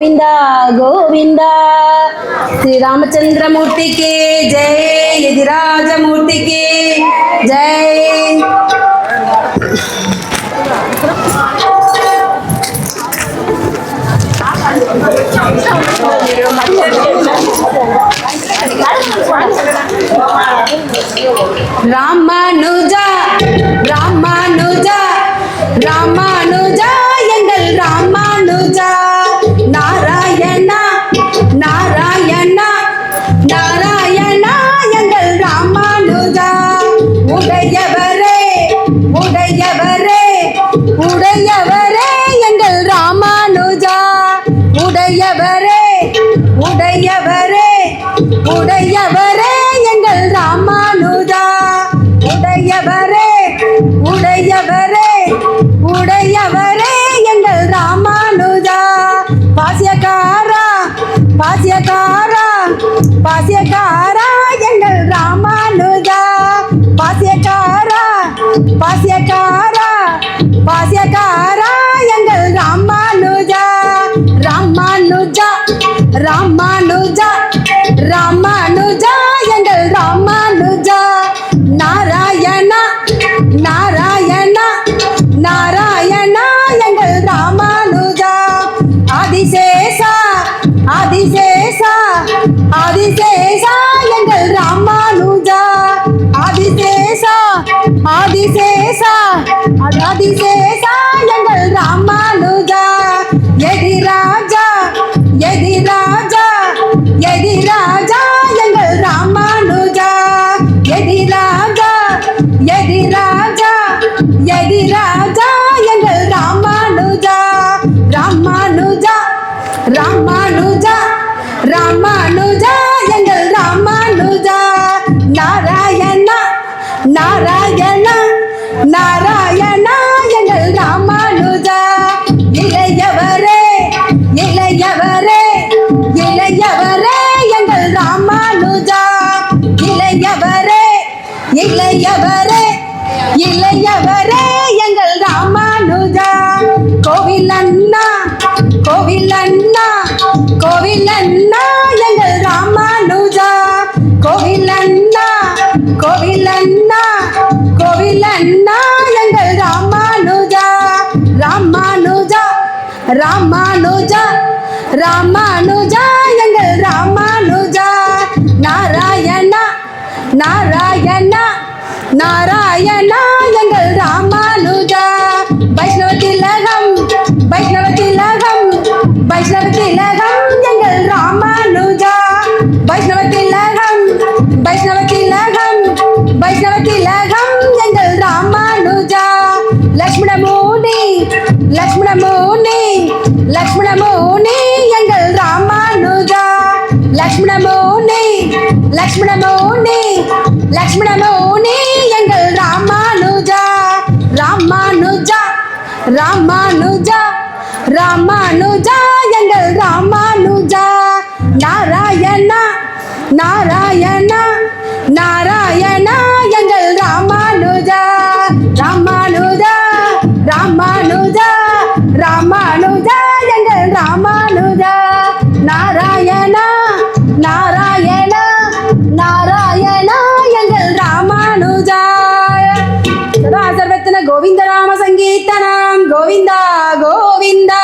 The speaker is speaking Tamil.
கோவிந்தா கோவிந்தா. ஸ்ரீராமச்சந்திரமூர்த்திக்கு ஜெய் எதிராஜமூர்த்திக்கு ஜெய். ராமானுஜா ராமானுஜா ராமானுஜா எங்கள் ராமானுஜா. உடையவரே உடையவரே உடையவரே எங்கள் ராமானுஜா. உடையவரே உடையவரே உடையவரே எங்கள் ராமானுஜா. உடையவரே உடையவரே உடையவரே எங்கள் ராமானுஜா. பாசியக்காரா பாசியக்காரா பாசியக்காரா ராமானுஜா ராமானுஜா ராமானுஜா எங்கள் ராமானுஜா. நாராயணா நாராயணா நாராயணா எங்கள் ராமானுஜா. ஆதிசேஷா ஆதிசேஷா ஆதிசேஷா எங்கள் ராமானுஜா. ஆதிசேஷா ஆதிசேஷா ஆதிசேஷா எங்கள் ராமானுஜா. எதிரா ராமானுஜா ராமானுஜா எங்கள் ராமானுஜா. நாராயணா நாராயணா நாராயணா எங்கள் ராமானுஜா. இளையவரே இளையவரே இளையவரே எங்கள் ராமானுஜா. இளையவரே இளையவரே இளையவரே எங்கள் ராமானுஜா. கோவில் அண்ணா கோவில் அண்ணா. கோவில் அண்ணா எங்கள் ராமானுஜா. கோவில் அண்ணா கோவில் அண்ணா கோவில் அண்ணா எங்கள் ராமானுஜா. ராமானுஜா ராமானுஜா ராமானுஜா எங்கள் ராமானுஜா. நாராயணா நாராயணா நாராயணா எங்கள் ராமானுஜா. வைஷ்ணவ திலகம் வைஷ்ணவ திலகம் வைஷ்ணவ திலகம். லக்ஷ்மணமூனி லக்ஷ்மணமூனி எங்கள் ராமானுஜா லக்ஷ்மணமூனி லக்ஷ்மணமூனி லக்ஷ்மணமூனி எங்கள் ராமானுஜா ராமானுஜா ராமானுஜா ராமானுஜா ராமானுஜா நாராயணா நாராயணா நாராயணா எங்கள் ராமானுஜா சதா சர்வத்தின கோவிந்த நாம சங்கீர்த்தனம் கோவிந்தா கோவிந்தா